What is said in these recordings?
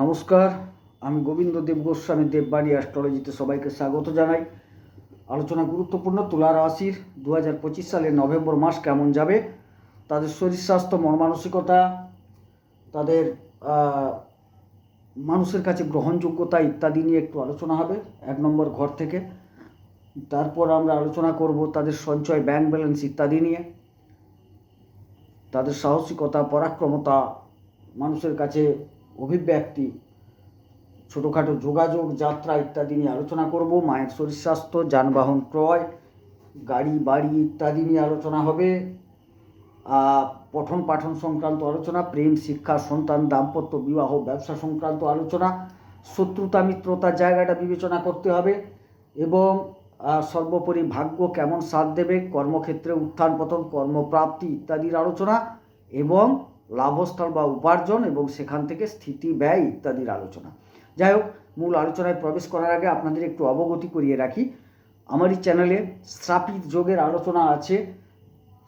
নমস্কার, আমি গোবিন্দ দেব গোস্বামী, দেববাড়ি অ্যাস্ট্রোলজিতে সবাইকে স্বাগত জানাই। আলোচনা গুরুত্বপূর্ণ, তুলা রাশির দু হাজার পঁচিশ সালের নভেম্বর মাস কেমন যাবে? তাদের শরীর স্বাস্থ্য, মন মানসিকতা, তাদের মানুষের কাছে গ্রহণযোগ্যতা ইত্যাদি নিয়ে একটু আলোচনা হবে এক নম্বর ঘর থেকে। তারপর আমরা আলোচনা করব তাদের সঞ্চয়, ব্যাংক ব্যালেন্স ইত্যাদি নিয়ে। তাদের সাহসিকতা, পরাক্রমতা, মানুষের কাছে অভিব্যক্তি, ছোটোখাটো যোগাযোগ, যাত্রা ইত্যাদি নিয়ে আলোচনা করব। মায়ের শরীর স্বাস্থ্য, যানবাহন ক্রয়, গাড়ি, বাড়ি ইত্যাদি নিয়ে আলোচনা হবে। পঠন পাঠন সংক্রান্ত আলোচনা, প্রেম, শিক্ষা, সন্তান, দাম্পত্য, বিবাহ, ব্যবসা সংক্রান্ত আলোচনা, শত্রুতা মিত্রতার জায়গাটা বিবেচনা করতে হবে এবং সর্বোপরি ভাগ্য কেমন সাথ দেবে, কর্মক্ষেত্রে উত্থান পতন, কর্মপ্রাপ্তি ইত্যাদির আলোচনা এবং লাভস্থল বা উপার্জন এবং সেখান থেকে স্থিতি, ব্যয় ইত্যাদির আলোচনা। যাই হোক, মূল আলোচনায় প্রবেশ করার আগে আপনাদের একটু অবগতি করিয়ে রাখি। আমার এই চ্যানেলে শ্রাপিত যোগের আলোচনা আছে।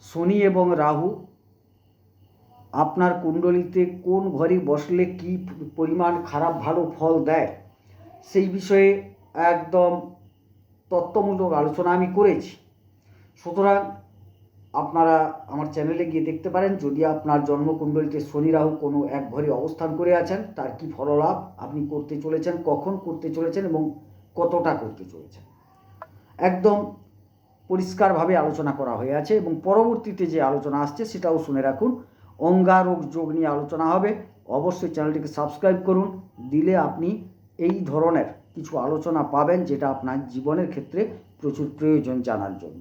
শনি এবং রাহু, আপনার কুণ্ডলিতে কোন ঘরে বসলে কি পরিমাণ খারাপ, ভালো ফল দেয়, সেই বিষয়ে একদম তত্ত্বমূলক আলোচনা আমি করেছি। সুতরাং আপনারা আমার চ্যানেলে গিয়ে দেখতে পারেন, যদি আপনার জন্মকুণ্ডলিতে শনি রাহু কোনো এক ঘরে অবস্থান করে আছেন, তার কি ফললাভ? আপনি করতে চলেছেন, কখন করতে চলেছেন এবং কতটা করতে চলেছেন? একদম পরিষ্কারভাবে আলোচনা করা হয়ে আছে এবং পরবর্তীতে যে আলোচনা আসছে সেটাও শুনে রাখুন। অঙ্গারোগ যোগ নিয়ে আলোচনা হবে। অবশ্যই চ্যানেলটিকে সাবস্ক্রাইব করুন। দিলে আপনি এই ধরনের কিছু আলোচনা পাবেন যেটা আপনার জীবনের ক্ষেত্রে প্রচুর প্রয়োজন জানার জন্য।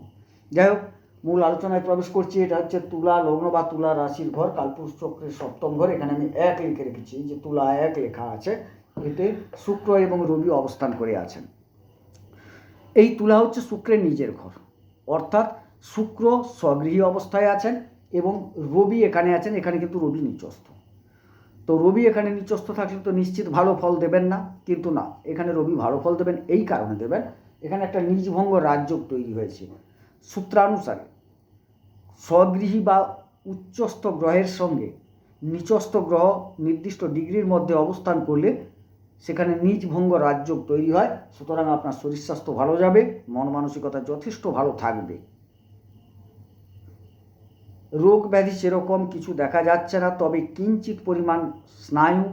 যাই হোক মূল আলোচনায় প্রবেশ করছি, এটা হচ্ছে তুলা লগ্ন বা তুলা রাশির ঘর, কালপুরুষ চক্রের সপ্তম ঘর। এখানে আমি এক লিখে রেখেছি যে তুলা এক লেখা আছে, এতে শুক্র এবং রবি অবস্থান করে আছেন। এই তুলা হচ্ছে শুক্রের নিজের ঘর। অর্থাৎ শুক্র স্বগৃহী অবস্থায় আছেন এবং রবি এখানে আছেন, এখানে কিন্তু রবি নিচস্থ। তো রবি এখানে নিচস্থ থাকলে তো নিশ্চিত ভালো ফল দেবেন না, কিন্তু না, এখানে রবি ভালো ফল দেবেন, এই কারণে দেবেন। এখানে একটা নিজভঙ্গ রাজ্য তৈরি হয়েছে। সূত্রানুসারে স্বগৃহী বা উচ্চস্থ গ্রহের সঙ্গে নিচস্থ গ্রহ নির্দিষ্ট ডিগ্রির মধ্যে অবস্থান করলে সেখানে নিজ ভঙ্গ রাজ্য তৈরি হয়। সুতরাং আপনার শরীর স্বাস্থ্য ভালো যাবে, মন মানসিকতা যথেষ্ট ভালো থাকবে। রোগ ব্যাধি সেরকম কিছু দেখা যাচ্ছে না, তবে কিঞ্চিত পরিমাণ স্নায়ু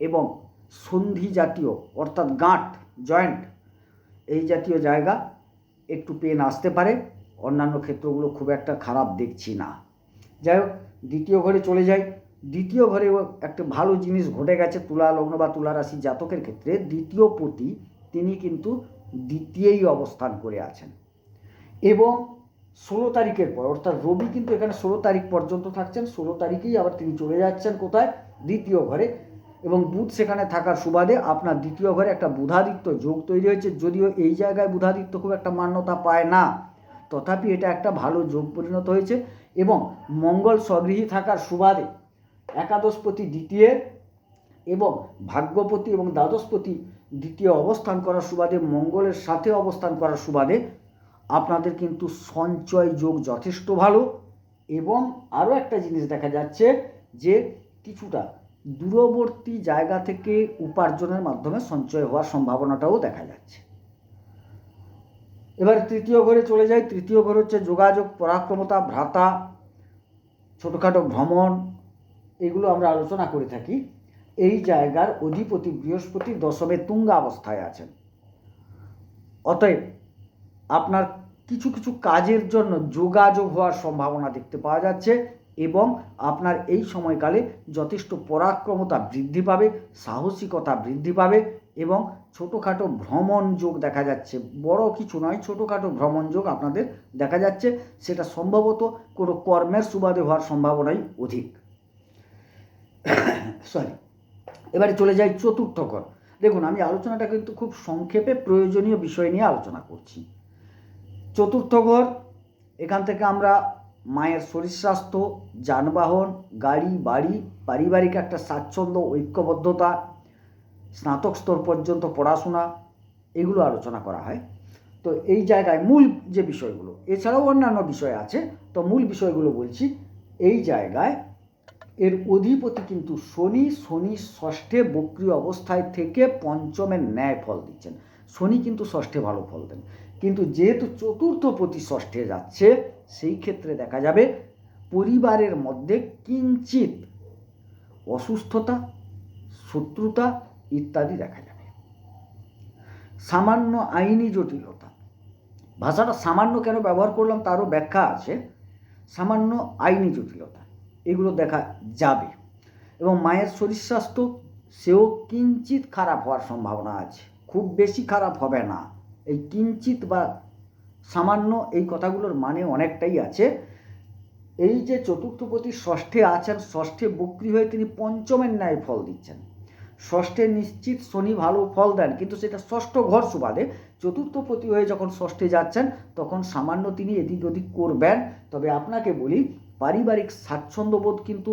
এবং সন্ধি জাতীয়, অর্থাৎ গাঁট, জয়েন্ট, এই জাতীয় জায়গা একটু পেন আসতে পারে। অন্যান্য ক্ষেত্রগুলো খুব একটা খারাপ দেখছি না। যাই হোক, দ্বিতীয় ঘরে চলে যাই। দ্বিতীয় ঘরে একটা ভালো জিনিস ঘটে গেছে তুলা লগ্ন বা তুলা রাশি জাতকের ক্ষেত্রে। দ্বিতীয় পতি তিনি কিন্তু দ্বিতীয়ই অবস্থান করে আছেন। এবং ষোলো তারিখের পর, অর্থাৎ রবি কিন্তু এখানে ষোলো তারিখ পর্যন্ত থাকছেন। ষোলো তারিখেই আবার তিনি চলে যাচ্ছেন কোথায়? দ্বিতীয় ঘরে। এবং বুধ সেখানে থাকার সুবাদে আপনার দ্বিতীয় ঘরে একটা বুধাদিত্য যোগ তৈরি হয়েছে। যদিও এই জায়গায় বুধাদিত্য খুব একটা মান্যতা পায় না। তথাপি এটা একটা ভালো যোগ পরিণত হয়েছে এবং মঙ্গল স্বগৃহী থাকার সুবাদে একাদশপতি দ্বিতীয় এবং ভাগ্যপতি এবং দ্বাদশপতি দ্বিতীয় অবস্থান করার সুবাদে, মঙ্গলের সাথে অবস্থান করার সুবাদে আপনাদের কিন্তু সঞ্চয় যোগ যথেষ্ট ভালো। এবং আরও একটা জিনিস দেখা যাচ্ছে যে কিছুটা দূরবর্তী জায়গা থেকে উপার্জনের মাধ্যমে সঞ্চয় হওয়ার সম্ভাবনাটাও দেখা যাচ্ছে। এবার তৃতীয় ঘরে চলে যাই। তৃতীয় ঘর হচ্ছে যোগাযোগ, পরাক্রমতা, ভ্রাতা, ছোটোখাটো ভ্রমণ, এগুলো আমরা আলোচনা করে থাকি। এই জায়গার অধিপতি বৃহস্পতি দশমে তুঙ্গা অবস্থায় আছেন। অতএব আপনার কিছু কিছু কাজের জন্য যোগাযোগ হওয়ার সম্ভাবনা দেখতে পাওয়া যাচ্ছে এবং আপনার এই সময়কালে যথেষ্ট পরাক্রমতা বৃদ্ধি পাবে, সাহসিকতা বৃদ্ধি পাবে এবং ছোটোখাটো ভ্রমণ যোগ দেখা যাচ্ছে। বড় কিছু নয়, ছোটোখাটো ভ্রমণ যোগ আপনাদের দেখা যাচ্ছে। সেটা সম্ভবত কোনো কর্মের সুবাদে হওয়ার সম্ভাবনাই অধিক। সরি এবারে চলে যাই চতুর্থ ঘর। দেখুন, আমি আলোচনাটা কিন্তু খুব সংক্ষেপে প্রয়োজনীয় বিষয় নিয়ে আলোচনা করছি। চতুর্থ ঘর, এখান থেকে আমরা মায়ের শরীর স্বাস্থ্য, যানবাহন, গাড়ি, বাড়ি, পারিবারিক একটা স্বাচ্ছন্দ্য, ঐক্যবদ্ধতা স্নাতক স্তর পর্যন্ত পড়াশোনা, এগুলো আলোচনা করা হয়। তো এই জায়গায় মূল যে বিষয়গুলো, এছাড়াও অন্যান্য বিষয় আছে, তো মূল বিষয়গুলো বলছি। এই জায়গায় এর অধিপতি কিন্তু শনি শনি ষষ্ঠে বক্রি অবস্থায় থেকে পঞ্চমের ন্যায় ফল দিচ্ছেন। শনি কিন্তু ষষ্ঠে ভালো ফল দেন। কিন্তু যেহেতু চতুর্থ প্রতি ষষ্ঠে যাচ্ছে, সেই ক্ষেত্রে দেখা যাবে পরিবারের মধ্যে কিঞ্চিত অসুস্থতা, শত্রুতা ইত্যাদি দেখা যাবে। সামান্য আইনি জটিলতা। ভাষাটা সামান্য কেন ব্যবহার করলাম তারও ব্যাখ্যা আছে। সামান্য আইনি জটিলতা। এগুলো দেখা যাবে। এবং মায়ের শরীর স্বাস্থ্য, সেও কিঞ্চিত খারাপ হওয়ার সম্ভাবনা আছে। খুব বেশি খারাপ হবে না। এই কিঞ্চিত বা সামান্য এই কথাগুলোর মানে অনেকটাই আছে। এই যে চতুর্থপতি ষষ্ঠে আছেন, ষষ্ঠে বক্রি হয়ে তিনি পঞ্চমের ন্যায় ফল দিচ্ছেন। ষষ্ঠে নিশ্চিত শনি ভালো ফল দেন, কিন্তু সেটা ষষ্ঠ ঘর সুবাদে। চতুর্থপতি হয়ে যখন ষষ্ঠে যাচ্ছেন, তখন সামান্য তিনি এদিক ওদিক করবেন। তবে আপনাকে বলি, পারিবারিক স্বাচ্ছন্দ্যবোধ কিন্তু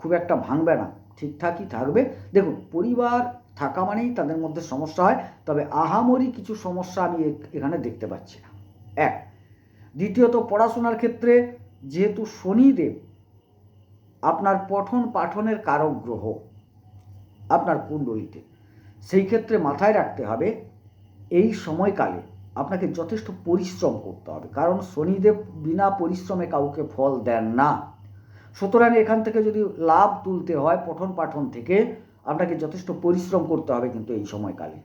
খুব একটা ভাঙবে না। ঠিকঠাকই থাকবে। দেখুন, পরিবার থাকা মানেই তাদের মধ্যে সমস্যা হয়, তবে আহামরি কিছু সমস্যা আমি এখানে দেখতে পাচ্ছি না। এক, দ্বিতীয়ত পড়াশোনার ক্ষেত্রে যেহেতু শনিদেব আপনার পঠন পাঠনের কারক গ্রহ আপনার কুণ্ডলিতে। সেই ক্ষেত্রে মাথায় রাখতে হবে, এই সময়কালে আপনাকে যথেষ্ট পরিশ্রম করতে হবে। কারণ শনিদেব বিনা পরিশ্রমে কাউকে ফল দেন না। সুতরাং এখান থেকে যদি লাভ তুলতে হয় পঠন পাঠন থেকে, আপনাকে যথেষ্ট পরিশ্রম করতে হবে কিন্তু এই সময়কালে।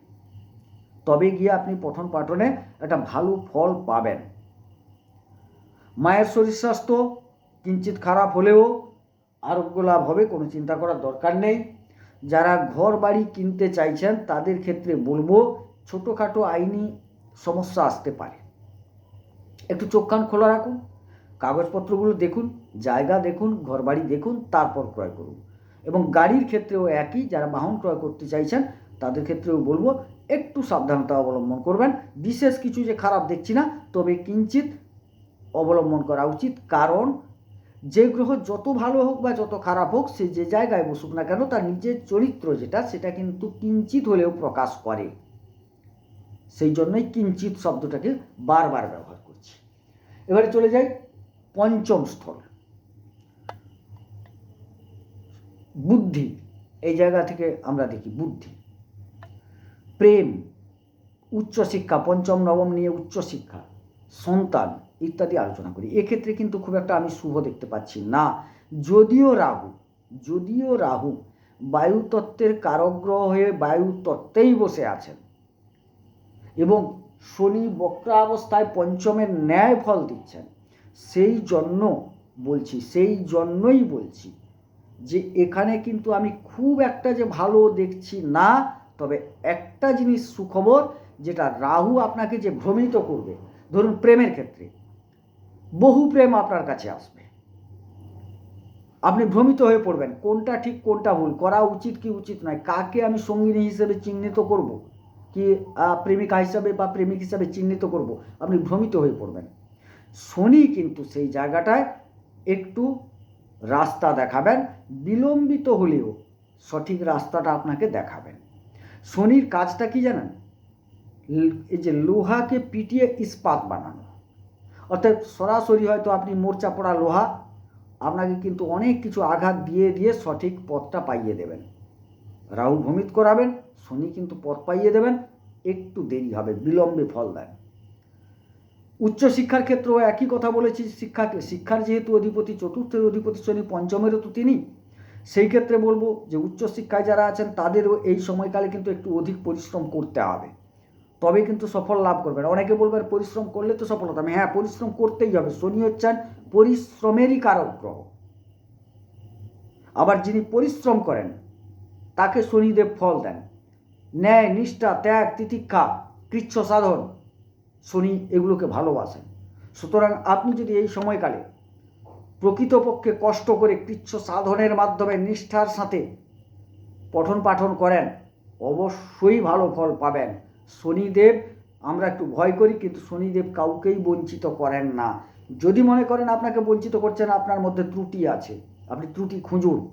তবে গিয়ে আপনি পঠন পাঠনে একটা ভালো ফল পাবেন। মায়ের শরীর স্বাস্থ্য কিঞ্চিত খারাপ হলেও আরোগ্য লাভ হবে, কোনো চিন্তা করার দরকার নেই। যারা ঘর বাড়ি কিনতে চাইছেন, তাদের ক্ষেত্রে বলব ছোটোখাটো আইনি সমস্যা আসতে পারে। একটু চোখ কান খোলা রাখুন, কাগজপত্রগুলো দেখুন, জায়গা দেখুন ঘরবাড়ি দেখুন, তারপর ক্রয় করুন। এবং গাড়ির ক্ষেত্রেও একই, যারা বাহন ক্রয় করতে চাইছেন, তাদের ক্ষেত্রেও বলব একটু সাবধানতা অবলম্বন করবেন। বিশেষ কিছু যে খারাপ দেখছি না, তবে কিঞ্চিত অবলম্বন করা উচিত। কারণ যে গ্রহ যত ভালো হোক বা যত খারাপ হোক, সে যে জায়গায় বসুক না কেন, তার নিজের চরিত্র যেটা, সেটা কিন্তু কিঞ্চিত হলেও প্রকাশ করে। সেই জন্যই কিঞ্চিত শব্দটাকে বারবার ব্যবহার করছি। এবারে চলে যাই পঞ্চম স্থল। বুদ্ধি। এই জায়গা থেকে আমরা দেখি বুদ্ধি। প্রেম। উচ্চশিক্ষা, পঞ্চম, নবম নিয়ে উচ্চশিক্ষা। সন্তান। ইত্যাদি আলোচনা করি। এক্ষেত্রে কিন্তু খুব একটা আমি শুভ দেখতে পাচ্ছি না। যদিও রাহু যদিও রাহু বায়ুতত্ত্বের কারগ্রহ হয়ে বায়ুতত্ত্বেই বসে আছেন এবং শনি বক্রাবস্থায় পঞ্চমের ন্যায় ফল দিচ্ছেন, সেই জন্য বলছি, সেই জন্যই বলছি যে এখানে কিন্তু আমি খুব একটা যে ভালো দেখছি না, তবে একটা জিনিস সুখবর, যেটা রাহু আপনাকে যে ভ্রমিত করবে, ধরুন প্রেমের ক্ষেত্রে বহু প্রেম আপনার কাছে আসবে। আপনি ভ্রমিত হয়ে পড়বেন, কোনটা ঠিক, কোনটা ভুল, করা উচিত কি উচিত নয়, কাকে আমি সঙ্গিনী হিসেবে চিহ্নিত করব, কি প্রেমিকা হিসাবে বা প্রেমিক হিসাবে চিহ্নিত করব, আপনি ভ্রমিত হয়ে পড়বেন। শনি কিন্তু সেই জায়গাটায় একটু রাস্তা দেখাবেন, বিলম্বিত হলেও সঠিক রাস্তাটা আপনাকে দেখাবেন। শনির কাজটা কি জানেন? এই যে লোহাকে পিটিয়ে ইস্পাত বানানো। অর্থাৎ সরাসরি হয়তো আপনি মোর্চা পড়া লোহা, আপনাকে কিন্তু অনেক কিছু আঘাত দিয়ে দিয়ে সঠিক পথটা পাইয়ে দেবেন। রাহু ভ্রমিত করাবেন, শনি কিন্তু পথ পাইয়ে দেবেন, একটু দেরি হবে, বিলম্বে ফল দেন। উচ্চশিক্ষার ক্ষেত্রেও একই কথা বলেছি শিক্ষাকে শিক্ষার যেহেতু অধিপতি, চতুর্থের অধিপতি শনি পঞ্চমেরও তো তিনি। সেই ক্ষেত্রে বলব যে উচ্চশিক্ষায় যারা আছেন, তাদেরও এই সময়কালে কিন্তু একটু অধিক পরিশ্রম করতে হবে। তবে কিন্তু সফল লাভ করবেন অনেকে বলবেন পরিশ্রম করলে তো সফলতা। হবে হ্যাঁ পরিশ্রম করতেই হবে। শনি হচ্ছেন, পরিশ্রমেরই কারক গ্রহ। আবার যিনি পরিশ্রম করেন, তাকে শনিদেব ফল দেন। ন্যায়, নিষ্ঠা, ত্যাগ, তিতিক্ষা, কৃচ্ছ সাধন, শনি এগুলোকে ভালোবাসেন। সুতরাং আপনি যদি এই সময়কালে প্রকৃতপক্ষে কষ্ট করে কৃচ্ছ সাধনের মাধ্যমে নিষ্ঠার সাথে পঠন পাঠন করেন, অবশ্যই ভালো ফল পাবেন। শনিদেব, আমরা একটু ভয় করি, কিন্তু শনিদেব কাউকেই বঞ্চিত করেন না। যদি মনে করেন আপনাকে বঞ্চিত করছেন আপনার মধ্যে ত্রুটি আছে। আপনি ত্রুটি খুঁজুন।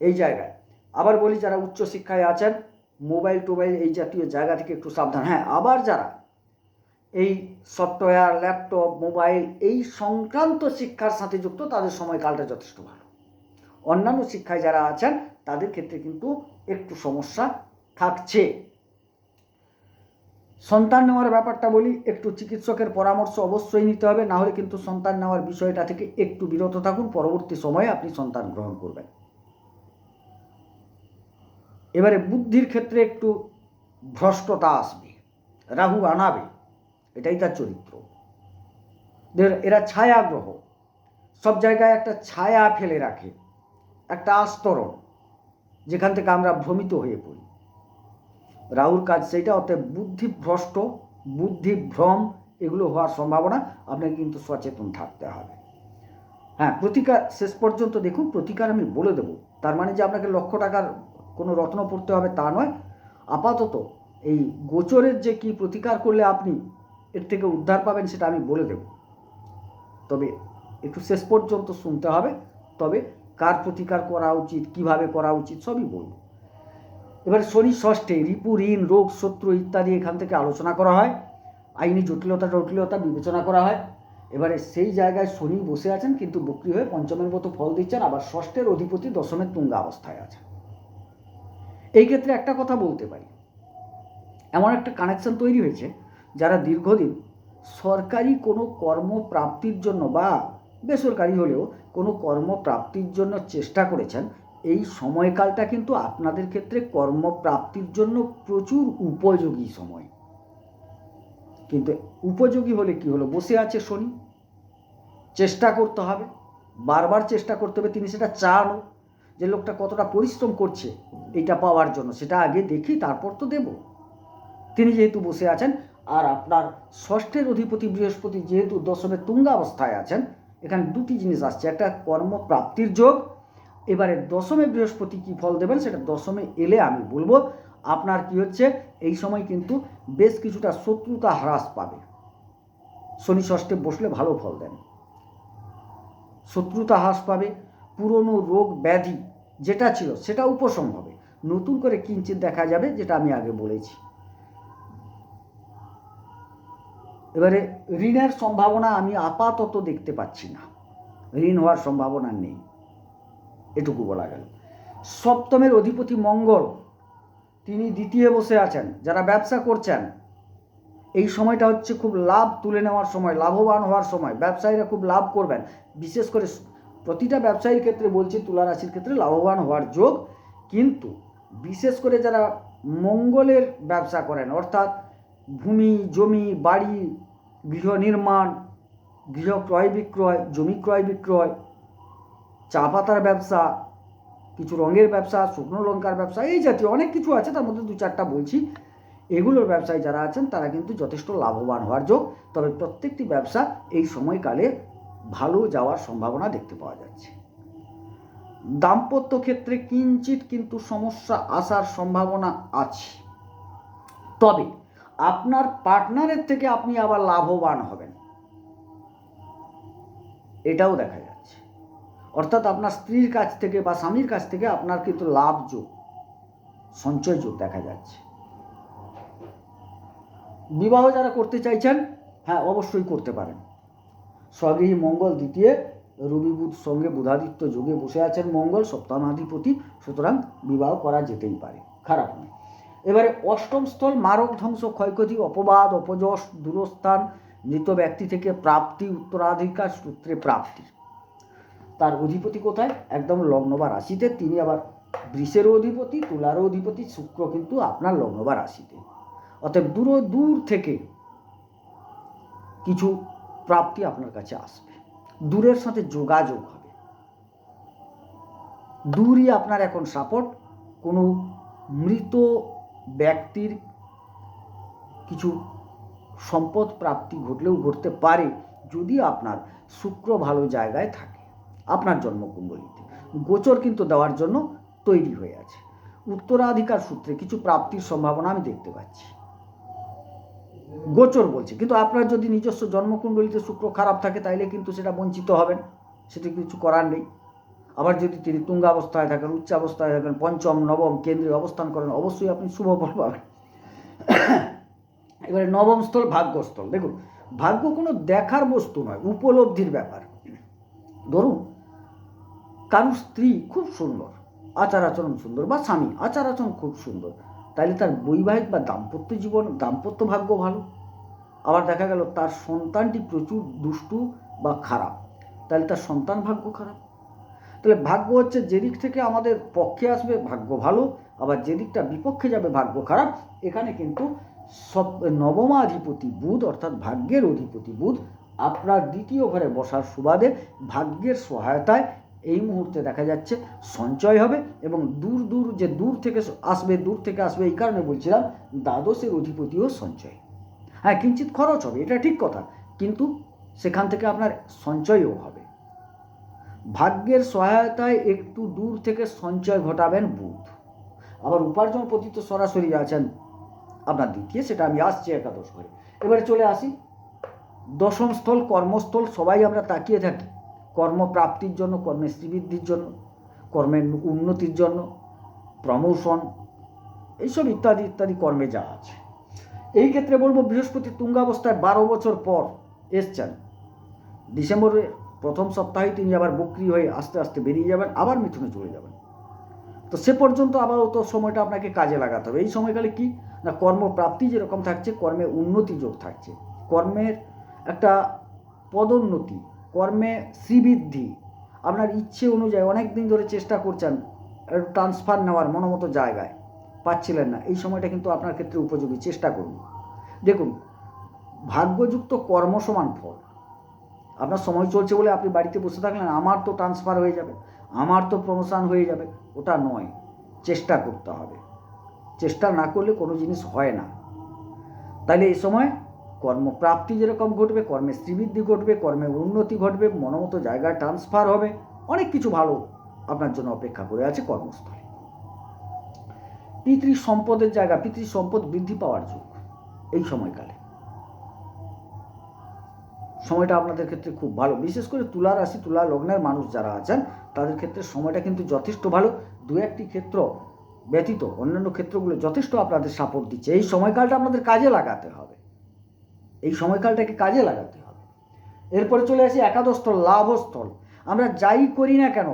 এই জায়গায়। আবার বলি, যারা উচ্চশিক্ষায় আছেন, মোবাইল টোবাইল এই জাতীয় জায়গা থেকে একটু সাবধান। হ্যাঁ আবার যারা এই সফটওয়্যার, ল্যাপটপ, মোবাইল এই সংক্রান্ত শিক্ষার সাথে যুক্ত, তাদের সময়কালটা যথেষ্ট ভালো। অন্যান্য শিক্ষায় যারা আছেন, তাদের ক্ষেত্রে কিন্তু একটু সমস্যা থাকছে। সন্তান নেওয়ার ব্যাপারটা বলি, একটু চিকিৎসকের পরামর্শ অবশ্যই নিতে হবে, না হলে কিন্তু সন্তান নেওয়ার বিষয়টা থেকে একটু বিরত থাকুন, পরবর্তী সময়ে আপনি সন্তান গ্রহণ করবেন। এবারে বুদ্ধির ক্ষেত্রে একটু ভ্রষ্টতা আসবে, রাহু আনাবে, এটাই তার চরিত্র। এরা ছায়া গ্রহ সব জায়গায় একটা ছায়া ফেলে রাখে, একটা আস্তরণ, যেখান থেকে আমরা ভ্রমিত হয়ে পড়ি। রাহুর কাজ সেইটা অর্থাৎ বুদ্ধিভ্রষ্ট বুদ্ধিভ্রম এগুলো হওয়ার সম্ভাবনা আপনাকে কিন্তু সচেতন থাকতে হবে। হ্যাঁ প্রতিকার শেষ পর্যন্ত দেখুন, প্রতিকার আমি বলে দেবো। তার মানে যে আপনাকে লক্ষ টাকার কোনো রত্ন পড়তে হবে তা নয়। আপাতত এই গোচরের যে কি প্রতিকার করলে আপনি এর থেকে উদ্ধার পাবেন সেটা আমি বলে দেব। তবে একটু শেষ পর্যন্ত শুনতে হবে। তবে কার প্রতিকার করা উচিত, কীভাবে করা উচিত সবই বলব। এবার শনি ষষ্ঠে রিপু, ঋণ, রোগ, শত্রু ইত্যাদি এখান থেকে আলোচনা করা হয়। আইনি জটিলতা জটিলতা বিবেচনা করা হয়। এবারে সেই জায়গায় শনি বসে আছেন কিন্তু বক্রি হয়ে পঞ্চমের মতো ফল দিচ্ছেন। আবার ষষ্ঠের অধিপতি দশমের তুঙ্গা অবস্থায় আছেন। এই ক্ষেত্রে একটা কথা বলতে পারি। এমন একটা কানেকশন তৈরি হয়েছে যারা দীর্ঘদিন সরকারি কোনো কর্মপ্রাপ্তির জন্য বা বেসরকারি হলেও কোনো কর্মপ্রাপ্তির জন্য চেষ্টা করেছেন এই সময়কালটা কিন্তু আপনাদের ক্ষেত্রে কর্মপ্রাপ্তির জন্য প্রচুর উপযোগী সময়। কিন্তু উপযোগী হলে কি হলো? বসে আছে শনি। চেষ্টা করতে হবে। বারবার চেষ্টা করতে হবে। তিনি সেটা চানও যে লোকটা কতটা পরিশ্রম করছে এটা পাওয়ার জন্য। সেটা আগে দেখি, তারপর তো দেব। তিনি যেহেতু বসে আছেন, আর আপনার ষষ্ঠের অধিপতি বৃহস্পতি যেহেতু দশমের তুঙ্গা অবস্থায় আছেন, এখানে দুটি জিনিস আসছে। একটা কর্মপ্রাপ্তির যোগ এবারে দশমে বৃহস্পতি কি ফল দেবেন সেটা দশমে এলে আমি বলব, আপনার কি হচ্ছে, এই সময় কিন্তু বেশ কিছুটা শত্রুতা হ্রাস পাবে। শনি ষষ্ঠে বসলে ভালো ফল দেন। শত্রুতা হ্রাস পাবে, পুরনো রোগ ব্যাধি যেটা ছিল সেটা উপশম হবে। নতুন করে কিঞ্চিত দেখা যাবে, যেটা আমি আগে বলেছি। এবারে ঋণের সম্ভাবনা আমি আপাতত দেখতে পাচ্ছি না। ঋণ হওয়ার সম্ভাবনা নেই। এটুকু বলা গেল। সপ্তমের অধিপতি মঙ্গল, তিনি দ্বিতীয় বসে আছেন, যারা ব্যবসা করছেন, এই সময়টা হচ্ছে খুব লাভ তুলে নেওয়ার সময়, লাভবান হওয়ার সময়, ব্যবসায়ীরা খুব লাভ করবেন। বিশেষ করে প্রতিটা ব্যবসায়ীর ক্ষেত্রে বলছি, তুলা রাশির ক্ষেত্রে লাভবান হওয়ার যোগ, কিন্তু বিশেষ করে যারা মঙ্গলের ব্যবসা করেন, অর্থাৎ ভূমি, জমি, বাড়ি, গৃহ নির্মাণ, গৃহ ক্রয় বিক্রয়, জমি ক্রয় বিক্রয় চা পাতার ব্যবসা, কিছু রঙের ব্যবসা, শুকনো লঙ্কার ব্যবসা, এই জাতীয় অনেক কিছু আছে, তার মধ্যে দু চারটা বলছি। এগুলোর ব্যবসায় যারা আছেন, তারা কিন্তু যথেষ্ট লাভবান হওয়ার যোগ। তবে প্রত্যেকটি ব্যবসা এই সময়কালে ভালো যাওয়ার সম্ভাবনা দেখতে পাওয়া যাচ্ছে। দাম্পত্য ক্ষেত্রে কিঞ্চিত কিন্তু সমস্যা আসার সম্ভাবনা আছে। তবে আপনার পার্টনারের থেকে আপনি আবার লাভবান হবেন। এটাও দেখা যাচ্ছে। অর্থাৎ আপনার স্ত্রীর কাছ থেকে বা স্বামীর কাছ থেকে আপনার কিন্তু লাভ যোগ সঞ্চয় যোগ দেখা যাচ্ছে। বিবাহ যারা করতে চাইছেন হ্যাঁ অবশ্যই করতে পারেন। স্বগৃহী মঙ্গল দ্বিতীয়, রবি বুধ সঙ্গে বুধাদিত্য যোগে বসে আছেন মঙ্গল, সপ্তমাধিপতি, সুতরাং বিবাহ করা যেতেই পারে, খারাপ নয়। এবারে অষ্টম স্থল, মারক ধ্বংস, ক্ষয়ক্ষতি, অপবাদ, অপযশ, দূরস্থান, মৃত ব্যক্তি থেকে প্রাপ্তি, উত্তরাধিকার, সূত্রে প্রাপ্তি। তার অধিপতি কোথায়? একদম লগ্ন বা রাশিতে। তিনি আবার বৃষেরও অধিপতি, তুলারও অধিপতি, শুক্র কিন্তু আপনার লগ্ন বা রাশিতে। অতএব দূর দূর থেকে কিছু প্রাপ্তি আপনার কাছে আসবে। দূরের সাথে যোগাযোগ হবে। দূরই আপনার এখন সাপোর্ট। কোনো মৃত ব্যক্তির কিছু সম্পদ প্রাপ্তি ঘটলেও ঘটতে পারে যদি আপনার শুক্র ভালো জায়গায় থাকে। আপনার জন্মকুণ্ডলিতে। গোচর কিন্তু দেওয়ার জন্য তৈরি হয়ে আছে। উত্তরাধিকার সূত্রে কিছু প্রাপ্তির সম্ভাবনা আমি দেখতে পাচ্ছি। গোচর বলছে, কিন্তু আপনার যদি নিজস্ব জন্মকুণ্ডলিতে শুক্র খারাপ থাকে, তাইলে কিন্তু সেটা বঞ্চিত হবেন। সেটা কিছু করার নেই। আবার যদি তিনি তুঙ্গাবস্থায় থাকেন, উচ্চাবস্থায় থাকেন, পঞ্চম, নবম কেন্দ্রে অবস্থান করেন, অবশ্যই আপনি শুভ ফল পাবেন। এবারে নবম স্থল ভাগ্যস্থল। দেখুন, ভাগ্য কোনো দেখার বস্তু নয়, উপলব্ধির ব্যাপার। ধরুন কারুর স্ত্রী খুব সুন্দর আচার আচরণ সুন্দর বা স্বামী আচার আচরণ খুব সুন্দর, তাইলে তার বৈবাহিক বা দাম্পত্য জীবন, দাম্পত্য ভাগ্য ভালো। আবার দেখা গেল তার সন্তানটি প্রচুর দুষ্টু বা খারাপ তাহলে তার সন্তান ভাগ্য খারাপ। তাহলে ভাগ্য হচ্ছে যেদিক থেকে আমাদের পক্ষে আসবে ভাগ্য ভালো, আবার যেদিকটা বিপক্ষে যাবে ভাগ্য খারাপ, এখানে কিন্তু সব নবমাধিপতি বুধ অর্থাৎ ভাগ্যের অধিপতি বুধ আপনার দ্বিতীয় ঘরে বসার সুবাদে ভাগ্যের সহায়তায় এই মুহূর্তে দেখা যাচ্ছে সঞ্চয় হবে এবং দূর দূর যে দূর থেকে আসবে, দূর থেকে আসবে এই কারণে বলছিলাম দ্বাদশের অধিপতিও সঞ্চয়। হ্যাঁ কিঞ্চিত খরচ হবে, এটা ঠিক কথা, কিন্তু সেখান থেকে আপনার সঞ্চয়ও হবে। ভাগ্যের সহায়তায় একটু দূর থেকে সঞ্চয় ঘটাবেন বুধ। আবার উপার্জন প্রতি তো সরাসরি আছেন, আপনার দ্বিতীয় সেটা আমি আসছি একাদশ ঘরে। এবারে চলে আসি, দশম স্থল, কর্মস্থল, সবাই আমরা তাকিয়ে থাকি। কর্মপ্রাপ্তির জন্য, কর্মের শ্রীবৃদ্ধির জন্য, কর্মের উন্নতির জন্য প্রমোশন এইসব ইত্যাদি ইত্যাদি কর্মে যা আছে। এই ক্ষেত্রে বলব, বৃহস্পতি তুঙ্গাবস্থায় বারো বছর পর এসছেন। ডিসেম্বরের প্রথম সপ্তাহে তিনি আবার বক্রি হয়ে আস্তে আস্তে বেরিয়ে যাবেন, আবার মিথুনে চলে যাবেন। তো সে পর্যন্ত আবার তো সময়টা আপনাকে কাজে লাগাতে হবে। এই সময়কালে কি? না, কর্মপ্রাপ্তি যেরকম থাকছে, কর্মে উন্নতি যোগ থাকছে। কর্মের একটা পদোন্নতি কর্মে শ্রীবৃদ্ধি। আপনার ইচ্ছে অনুযায়ী অনেক দিন ধরে চেষ্টা করছেন ট্রান্সফার নেওয়ার মনোমতো জায়গায়। পাচ্ছিলেন না। এই সময়টা কিন্তু আপনার ক্ষেত্রে উপযোগী। চেষ্টা করুন। দেখুন, ভাগ্যযুক্ত কর্ম সমান ফল। আপনার সময় চলছে বলে আপনি বাড়িতে বসে থাকলেন, আমার তো ট্রান্সফার হয়ে যাবে। আমার তো প্রমোশন হয়ে যাবে। ওটা নয়। চেষ্টা করতে হবে। চেষ্টা না করলে কোনো জিনিস হয় না। তাহলে এই সময় কর্মপ্রাপ্তি যেরকম ঘটবে, কর্মে শ্রীবৃদ্ধি ঘটবে, কর্মে উন্নতি ঘটবে মনোমতো জায়গায় ট্রান্সফার হবে, অনেক কিছু ভালো আপনার জন্য অপেক্ষা করে আছে কর্মস্থলে। পিতৃ সম্পদের জায়গা পিতৃ সম্পদ বৃদ্ধি পাওয়ার যুগ এই সময়কালে। সময়টা আপনাদের ক্ষেত্রে খুব ভালো। বিশেষ করে তুলা রাশি, তুলা লগ্নের মানুষ যারা আছেন, তাদের ক্ষেত্রে সময়টা কিন্তু যথেষ্ট ভালো। দু একটি ক্ষেত্র ব্যতীত অন্যান্য ক্ষেত্রগুলো যথেষ্ট আপনাদের সাপোর্ট দিচ্ছে। এই সময়কালটা আপনাদের কাজে লাগাতে হবে। এই সময়কালটাকে কাজে লাগাতে হবে। এরপরে চলে আসি একাদশস্থল, লাভস্থল। আমরা যাই করি না কেন,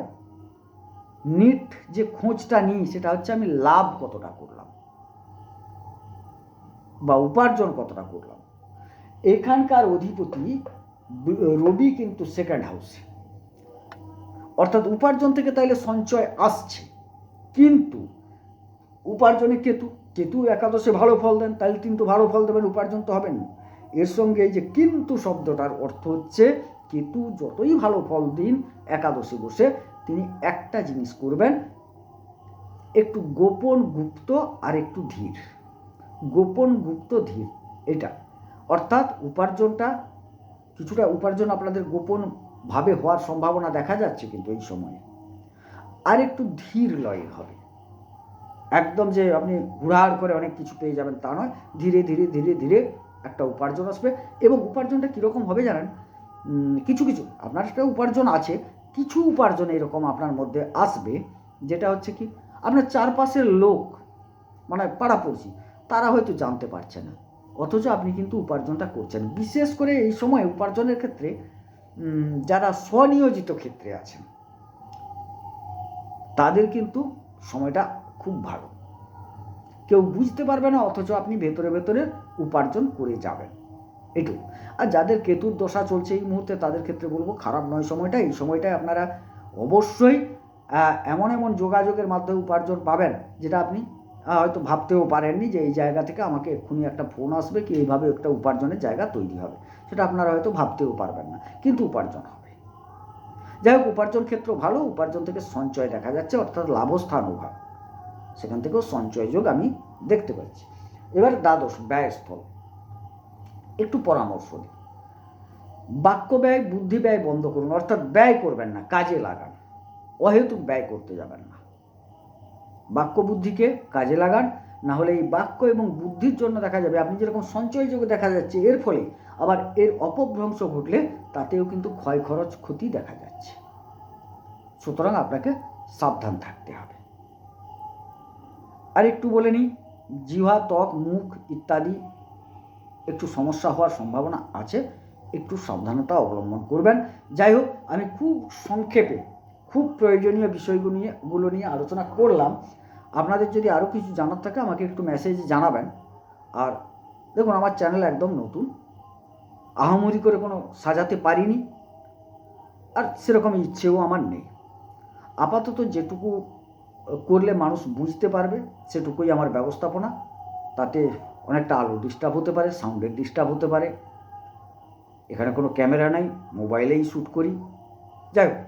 নিট যে খোঁজটা নিই, সেটা হচ্ছে আমি লাভ কতটা করলাম বা উপার্জন কতটা করলাম। এখানকার অধিপতি রবি কিন্তু সেকেন্ড হাউসে অর্থাৎ উপার্জন থেকে তাইলে সঞ্চয় আসছে। কিন্তু উপার্জনে কেতু কেতু একাদশে ভালো ফল দেন তাহলে কিন্তু ভালো ফল দেবেন, উপার্জন তো হবেন না। এর সঙ্গে এই যে কিন্তু শব্দটার অর্থ হচ্ছে, কেতু যতই ভালো ফল দিন, একাদশে বসে তিনি একটা জিনিস করবেন, একটু গোপন গুপ্ত আর একটু ধীর। গোপন গুপ্ত ধীর, এটা। অর্থাৎ উপার্জনটা, কিছুটা উপার্জন আপনাদের গোপনভাবে হওয়ার সম্ভাবনা দেখা যাচ্ছে কিন্তু এই সময়ে। আর একটু ধীর লয় হবে। একদম যে আপনি হুড়াহাড় করে অনেক কিছু পেয়ে যাবেন তা নয়, ধীরে ধীরে ধীরে ধীরে একটা উপার্জন আসবে এবং উপার্জনটা কীরকম হবে জানেন? কিছু কিছু। আপনার একটা উপার্জন আছে, কিছু উপার্জন এরকম আপনার মধ্যে আসবে, যেটা হচ্ছে কি, আপনার চারপাশের লোক মানে পাড়াপড়শি, তারা হয়তো জানতে পারছে না। অথচ আপনি কিন্তু উপার্জনটা করছেন। বিশেষ করে এই সময় উপার্জনের ক্ষেত্রে যারা স্বনিয়োজিত ক্ষেত্রে আছেন, তাদের কিন্তু সময়টা খুব ভালো। কেউ বুঝতে পারবে না, অথচ আপনি ভেতরে ভেতরে উপার্জন করে যাবেন। এটুকু। আর যাদের কেতুর দশা চলছে এই মুহূর্তে, তাদের ক্ষেত্রে বলব, খারাপ নয় সময়টা, এই সময়টায় আপনারা অবশ্যই এমন এমন যোগাযোগের মাধ্যমে উপার্জন পাবেন, যেটা আপনি হয়তো ভাবতেও পারেননি যে এই জায়গা থেকে আমাকে এক্ষুনি একটা ফোন আসবে কি এইভাবে একটা উপার্জনের জায়গা তৈরি হবে। সেটা আপনারা হয়তো ভাবতেও পারবেন না, কিন্তু উপার্জন হবে। যাই হোক, উপার্জন ক্ষেত্র ভালো, উপার্জন থেকে সঞ্চয় দেখা যাচ্ছে, অর্থাৎ লাভস্থান অভাব সেখান থেকেও সঞ্চয় যোগ আমি দেখতে পাচ্ছি। এবার দ্বাদশ, ব্যয়স্থল। একটু পরামর্শ দিই। বাক্য ব্যয়, বুদ্ধি ব্যয় বন্ধ করুন, অর্থাৎ ব্যয় করবেন না, কাজে লাগান। অহেতুক ব্যয় করতে যাবেন না। বাক্য বুদ্ধিকে কাজে লাগান, না হলে এই বাক্য এবং বুদ্ধির জন্য দেখা যাবে, আপনি যেরকম সঞ্চয় যোগে দেখা যাচ্ছে, এর ফলে আবার এর অপভ্রংশ ঘটলে তাতেও কিন্তু ক্ষয় খরচ ক্ষতি দেখা যাচ্ছে। সুতরাং আপনাকে সাবধান থাকতে হবে। আর একটু বলে নিই জিহা ত্বক, মুখ ইত্যাদি একটু সমস্যা হওয়ার সম্ভাবনা আছে, একটু সাবধানতা অবলম্বন করবেন। যাই হোক, আমি খুব সংক্ষেপে খুব প্রয়োজনীয় বিষয়গুলো নিয়ে, গুলো নিয়ে আলোচনা করলাম। আপনাদের যদি আরও কিছু জানার থাকে, আমাকে একটু মেসেজে জানাবেন। আর দেখুন, আমার চ্যানেল একদম নতুন। আহামরি করে কোনো সাজাতে পারিনি। আর সেরকম ইচ্ছেও আমার নেই। আপাতত যেটুকু করলে মানুষ বুঝতে পারবে সেটুকুই আমার ব্যবস্থাপনা। তাতে অনেকটা আলো ডিস্টার্ব হতে পারে সাউন্ডের ডিস্টার্ব হতে পারে। এখানে কোনো ক্যামেরা নাই, মোবাইলেই শ্যুট করি। যাই হোক,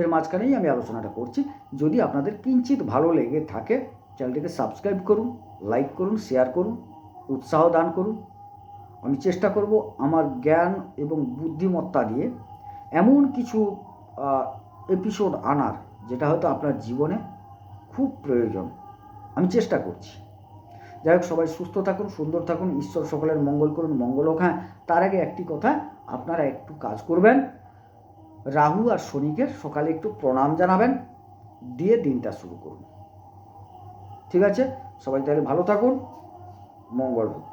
এর মাঝখানেই আমি আলোচনাটা করছি। যদি আপনাদের কিঞ্চিত ভালো লেগে থাকে, চ্যানেলটিকে সাবস্ক্রাইব করুন লাইক করুন শেয়ার করুন, উৎসাহ দান করুন। আমি চেষ্টা করব আমার জ্ঞান এবং বুদ্ধিমত্তা দিয়ে এমন কিছু এপিসোড আনার, যেটা হয়তো আপনার জীবনে খুব প্রয়োজন। আমি চেষ্টা করছি। যাই হোক, সবাই সুস্থ থাকুন, সুন্দর থাকুন, ঈশ্বর সকলের মঙ্গল করুন, মঙ্গল হোক। হ্যাঁ তার আগে একটি কথা, আপনারা একটু কাজ করবেন। রাহু আর শনিকে সকালে একটু প্রণাম জানাবেন, দিয়ে দিনটা শুরু করুন। ঠিক আছে? সবাই তাহলে ভালো থাকুন, মঙ্গল হোক।